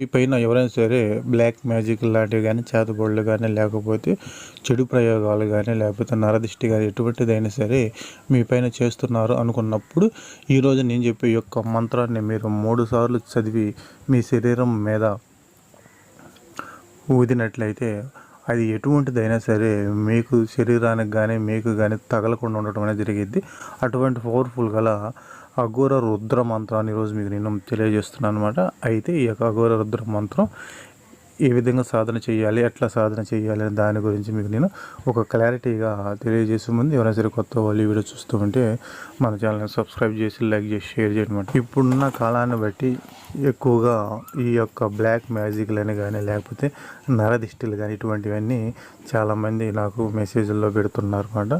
ఈ పైన ఎవరైనా సరే బ్లాక్ మ్యాజిక్ లాంటివి కానీ చేతబడులు కానీ లేకపోతే చెడు ప్రయోగాలు కానీ లేకపోతే నరదిష్టి కానీ ఎటువంటిదైనా సరే మీ పైన చేస్తున్నారు అనుకున్నప్పుడు ఈరోజు నేను చెప్పే యొక్క మంత్రాన్ని మీరు మూడు సార్లు చదివి మీ శరీరం మీద ఊదినట్లయితే అది ఎటువంటిదైనా సరే మీకు శరీరానికి కానీ మీకు కానీ తగలకుండా ఉండటం అనేది జరిగింది అటువంటి పవర్ఫుల్ గల అఘోర రుద్ర మంత్రాన్ని ఈరోజు మీకు నేను తెలియజేస్తున్నాను అనమాట అయితే ఈ యొక్క అఘోర రుద్ర మంత్రం ఏ విధంగా సాధన చేయాలి ఎట్లా సాధన చేయాలి అనే దాని గురించి మీకు నేను ఒక క్లారిటీగా తెలియజేసే ముందు ఎవరైనా సరే కొత్త వాళ్ళు వీడియో చూస్తూ ఉంటే మన ఛానల్ని సబ్స్క్రైబ్ చేసి లైక్ చేసి షేర్ చేయడం ఇప్పుడున్న కాలాన్ని బట్టి ఎక్కువగా ఈ యొక్క బ్లాక్ మ్యాజిక్లని కానీ లేకపోతే నరదిష్టిలు కానీ ఇటువంటివన్నీ చాలామంది నాకు మెసేజ్ల్లో పెడుతున్నారు అనమాట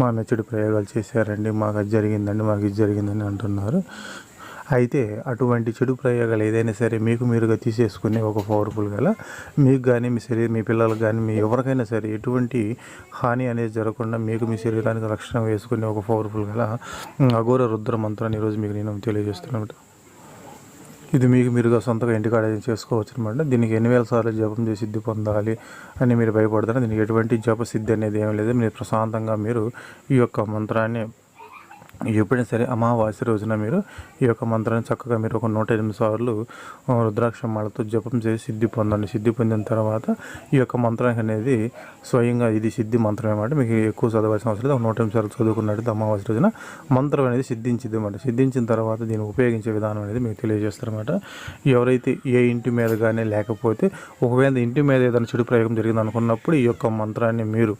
మా మెచ్చడి ప్రయోగాలు చేశారండి మాకు అది జరిగిందండి మాకు ఇది జరిగిందని అంటున్నారు. అయితే అటువంటి చెడు ప్రయోగాలు ఏదైనా సరే మీకు మీరుగా తీసేసుకునే ఒక పవర్ఫుల్ గల మీకు కానీ మీ శరీరం మీ పిల్లలకు కానీ మీ ఎవరికైనా సరే ఎటువంటి హాని అనేది జరగకుండా మీకు మీ శరీరానికి రక్షణ వేసుకునే ఒక పవర్ఫుల్ గల అఘోర రుద్ర మంత్రాన్ని ఈరోజు మీకు నేను తెలియజేస్తున్నాను ఇది మీకు మీరుగా సొంతగా ఇంటికాడ చేసుకోవచ్చు అనమాట దీనికి ఎన్ని వేల సార్లు జపం చేసి సిద్ధి పొందాలి అని మీరు భయపడతారు దీనికి ఎటువంటి జప సిద్ధి అనేది ఏం లేదు. మీరు ప్రశాంతంగా మీరు ఈ యొక్క మంత్రాన్ని ఎప్పుడైనా సరే అమావాస్య రోజున మీరు ఈ యొక్క మంత్రాన్ని చక్కగా మీరు ఒక నూట ఎనిమిది సార్లు రుద్రాక్ష మాలతో జపం చేసి సిద్ధి పొందండి. సిద్ధి పొందిన తర్వాత ఈ యొక్క మంత్రానికి అనేది స్వయంగా ఇది సిద్ధి మంత్రం అనమాట మీకు ఎక్కువ చదవాల్సిన అవసరం లేదు. ఒక నూట ఎనిమిది సార్లు చదువుకున్నట్టు అమావాస్య రోజున మంత్రం అనేది సిద్ధించింది అన్నమాట సిద్ధించిన తర్వాత దీన్ని ఉపయోగించే విధానం అనేది మీకు తెలియజేస్తారన్నమాట ఎవరైతే ఏ ఇంటి మీద కానీ లేకపోతే ఒకవేళ ఇంటి మీద ఏదైనా చెడు ప్రయోగం జరిగింది అనుకున్నప్పుడు ఈ యొక్క మంత్రాన్ని మీరు